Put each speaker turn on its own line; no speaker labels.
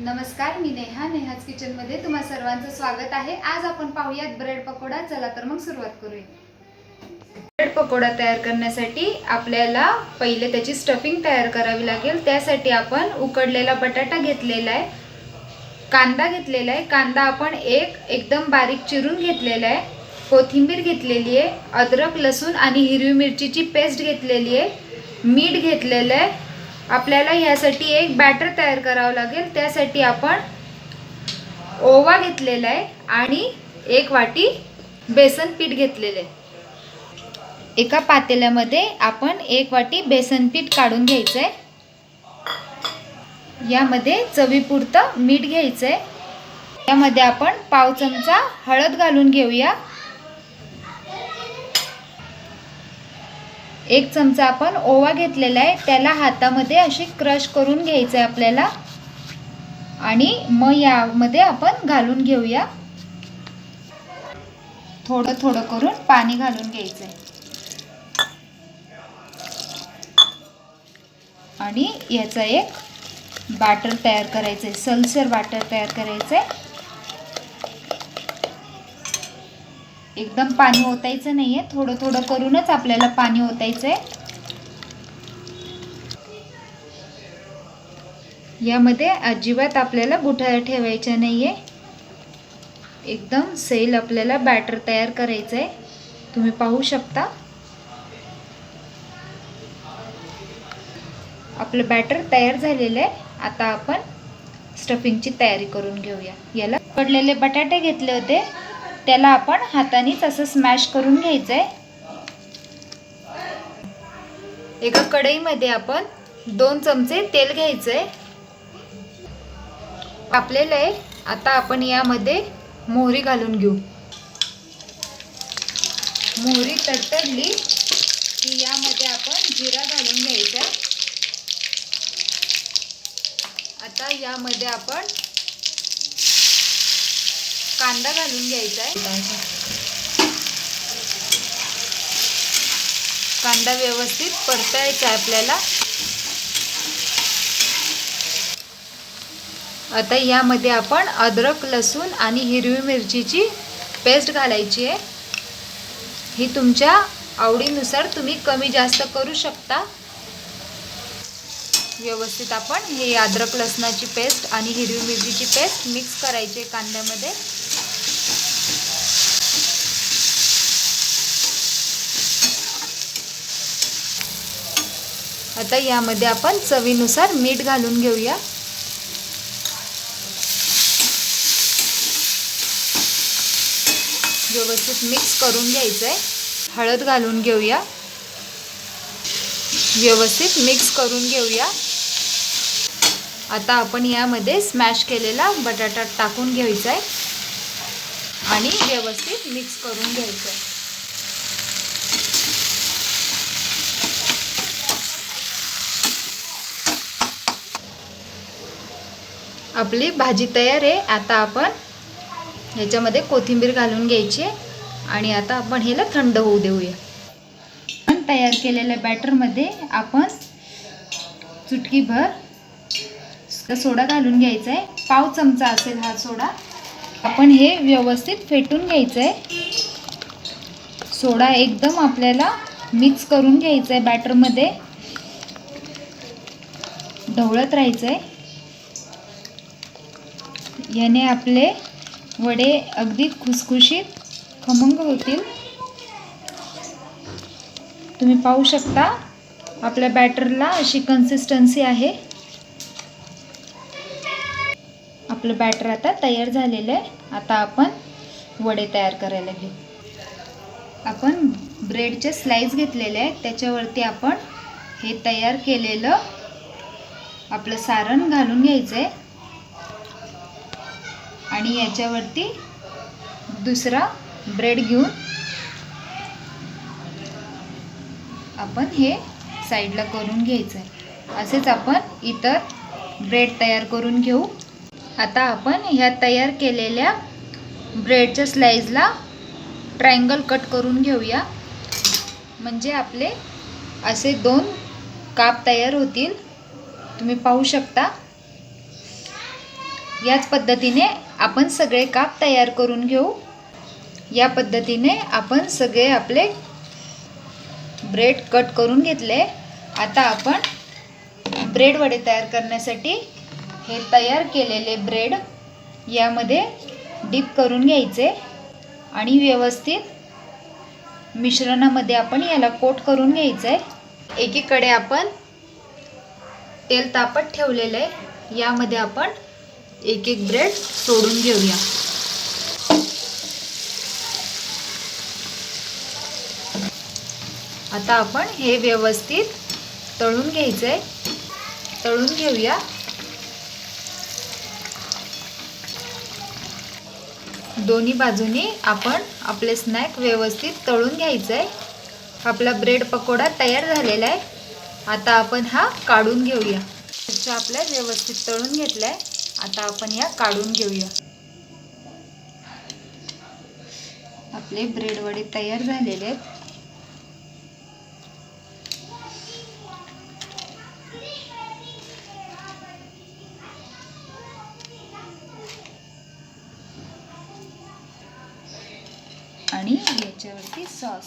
नमस्कार मी नेहा नेहाज किचनमध्ये तुम्हा सर्वांचं स्वागत आहे. आज आपण पाहूयात ब्रेड पकोडा चला तर मग सुरुवात करूया. ब्रेड पकोडा तयार करण्यासाठी आपल्याला पहिले त्याची स्टफिंग तयार करावी लागेल. त्यासाठी आपण उकडलेला बटाटा घेतलेला आहे. कांदा घेतलेला आहे. कांदा आपण एक एकदम बारीक चिरून घेतलेला आहे. कोथिंबीर घेतलेली आहे अद्रक लसूण आणि हिरवी मिरचीची पेस्ट घेतलेली आहे. मीठ घेतलेलं आहे. आपल्याला यासाठी एक बॅटर तयार करावं लागेल. त्यासाठी आपण ओवा घेतलेला आहे आणि एक वाटी बेसन पीठ घेतलेलं आहे. एका पातेल्यामध्ये आपण एक वाटी बेसन पीठ काढून घ्यायचं आहे यामध्ये चवीपुरतं मीठ घ्यायचं आहे यामध्ये आपण पाव चमचा हळद घालून घेऊया. एक चमचा आपण ओवा घेतलेला आहे. त्याला हातामध्ये अशी क्रश करून घ्यायचं आहे आपल्याला. आणि मग यामध्ये आपण घालून घेऊया. थोडं थोडं करून पाणी घालून घ्यायचं आहे आणि याचा एक बॅटर तयार करायचं आहे सलसर बॅटर तयार करायचं आहे एकदम पाणी ओतायचं नाही आहे थोडं थोडं करूनच आपल्याला पाणी ओतायचं आहे यामध्ये अजिबात आपल्याला गुठळ्या ठेवायच्या नाही आहे एकदम सैल आपल्याला बॅटर तयार करायचं आहे तुम्ही पाहू शकता. आपलं बॅटर तयार झालेलं आहे. आता आपण स्टफिंगची तयारी करून घेऊया. याला पडलेले बटाटे घेतले होते. त्याला आपण हातानेच असं स्मॅश करून घ्यायचं आहे एका कढईमध्ये आपण दोन चमचे तेल घ्यायचं आहे तापलेलं आहे आता आपण यामध्ये मोहरी घालून घेऊ. मोहरी तडतडली की यामध्ये आपण जिरा घालून घ्यायचा. आहे आता यामध्ये आपण कांदा घालून घ्यायचा आहे. कांदा व्यवस्थित परतायचा आहे आपल्याला. आता यामध्ये आपण अद्रक लसूण आणि हिरवी मिरचीची पेस्ट घालायची आहे. ही तुमच्या आवडीनुसार तुम्ही कमी जास्त करू शकता. व्यवस्थित आपण हे अद्रक लसणाची पेस्ट आणि हिरवी मिरचीची पेस्ट मिक्स करायची आहे कांद्यामध्ये. आता यामध्ये आपण चवीनुसार मीठ घालून घेऊया. व्यवस्थित मिक्स करून घ्यायचं आहे हळद घालून घेऊया. व्यवस्थित मिक्स करून घेऊया. आता आपण यामध्ये स्मॅश केलेला बटाटा टाकून घ्यायचा आहे आणि व्यवस्थित मिक्स करून घ्यायचं आहे आपली भाजी तयार आहे. आता आपण ह्याच्यामध्ये कोथिंबीर घालून घ्यायची आहे. आणि आता आपण ह्याला थंड होऊ देऊया. आपण तयार केलेल्या बॅटरमध्ये आपण चुटकीभर सोडा घालून घ्यायचा आहे. पाव चमचा असेल हा सोडा. आपण हे व्यवस्थित फेटून घ्यायचं आहे. सोडा एकदम आपल्याला मिक्स करून घ्यायचा आहे बॅटरमध्ये. ढवळत राहायचं आहे. याने आपले वडे अगदी खुसखुशीत खमंग होतील. तुम्ही पाहू शकता आपल्या बॅटरला अशी कन्सिस्टन्सी आहे. आपलं बॅटर आता तयार झालेलं आहे. आता आपण वडे तयार करायला घेऊ. आपण ब्रेडचे स्लाईस घेतलेले आहेत. त्याच्यावरती आपण हे तयार केलेलं आपलं सारण घालून घ्यायचं आहे आणि याच्यावरती दुसरा ब्रेड घेऊन आपण हे साईडला करून घ्यायचं आहे. असेच आपण इतर ब्रेड तयार करून घेऊ. आता आपण ह्या तयार केलेल्या ब्रेडच्या स्लाईजला ट्रायंगल कट करून घेऊया. म्हणजे आपले असे दोन काप तयार होतील. तुम्ही पाहू शकता. याच पद्धतीने आपण सगळे काप तयार करून घेऊ. या पद्धतीने आपण सगळे आपले ब्रेड कट करून घेतले. आता आपण ब्रेड वडे तयार करण्यासाठी हे तयार केलेले ब्रेड यामध्ये डीप करून घ्यायचे आणि व्यवस्थित मिश्रणामध्ये आपण याला कोट करून घ्यायचं आहे एकीकडे आपण तेल तापत ठेवलेलं आहे. यामध्ये आपण एक एक ब्रेड सोडून घेऊया. आता आपण हे व्यवस्थित तळून घ्यायचं आहे तळून घेऊया. दोन्ही बाजूनी आपण आपले स्नॅक व्यवस्थित तळून घ्यायचं आहे आपला ब्रेड पकोडा तयार झालेला आहे. आता आपण हा काढून घेऊया. मिरच्या आपल्या व्यवस्थित तळून घेतल्या आहे आता आपण या काढून घेऊया. आपले ब्रेड वडे तयार झालेले आहेत. आणि याच्यावरती सॉस.